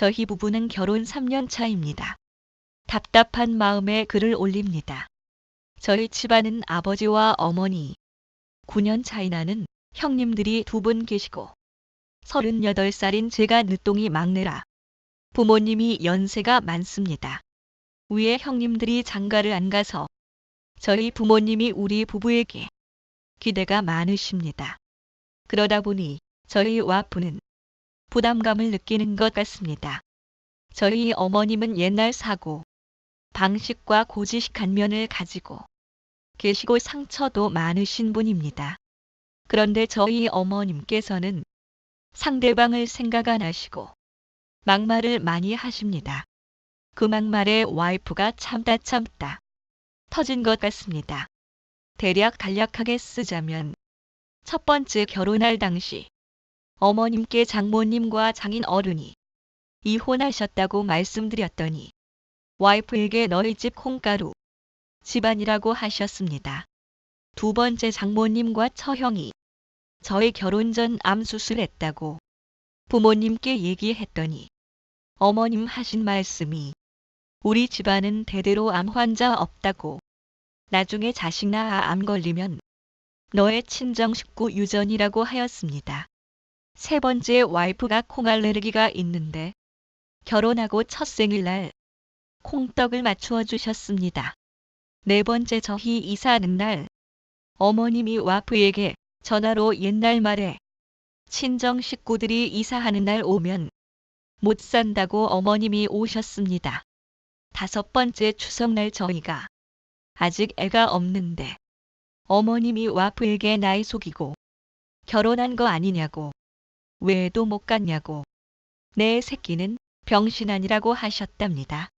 저희 부부는 결혼 3년 차입니다. 답답한 마음에 글을 올립니다. 저희 집안은 아버지와 어머니, 9년 차이 나는 형님들이 두 분 계시고 38살인 제가 늦둥이 막내라. 부모님이 연세가 많습니다. 위에 형님들이 장가를 안 가서 저희 부모님이 우리 부부에게 기대가 많으십니다. 그러다 보니 저희 와이프는 부담감을 느끼는 것 같습니다. 저희 어머님은 옛날 사고, 방식과 고지식한 면을 가지고 계시고 상처도 많으신 분입니다. 그런데 저희 어머님께서는 상대방을 생각 안 하시고 막말을 많이 하십니다. 그 막말에 와이프가 참다 참다 터진 것 같습니다. 대략 간략하게 쓰자면 첫 번째 결혼할 당시 어머님께 장모님과 장인 어른이 이혼하셨다고 말씀드렸더니 와이프에게 너희 집 콩가루 집안이라고 하셨습니다. 두 번째 장모님과 처형이 저희 결혼 전 암 수술했다고 부모님께 얘기했더니 어머님 하신 말씀이 우리 집안은 대대로 암 환자 없다고 나중에 자식 낳아 암 걸리면 너의 친정 식구 유전이라고 하였습니다. 세 번째 와이프가 콩 알레르기가 있는데 결혼하고 첫 생일날 콩떡을 맞추어 주셨습니다. 네 번째 저희 이사하는 날 어머님이 와이프에게 전화로 옛날 말에 친정 식구들이 이사하는 날 오면 못 산다고 어머님이 오셨습니다. 다섯 번째 추석날 저희가 아직 애가 없는데 어머님이 와이프에게 나이 속이고 결혼한 거 아니냐고 왜도 못 갔냐고 내 새끼는 병신 아니라고 하셨답니다.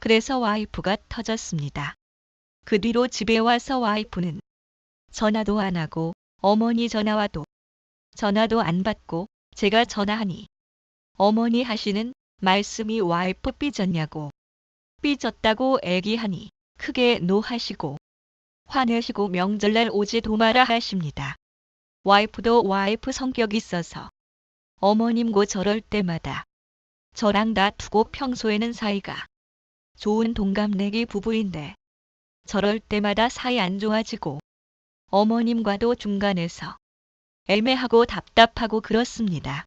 그래서 와이프가 터졌습니다. 그 뒤로 집에 와서 와이프는 전화도 안 하고 어머니 전화 와도 전화도 안 받고 제가 전화하니 어머니 하시는 말씀이 와이프 삐졌냐고 삐졌다고 애기하니 크게 노하시고 화내시고 명절날 오지 도 마라 하십니다. 와이프도 와이프 성격 있어서 어머님 고 저럴 때마다 저랑 다투고 평소에는 사이가 좋은 동갑내기 부부인데 저럴 때마다 사이 안 좋아지고 어머님과도 중간에서 애매하고 답답하고 그렇습니다.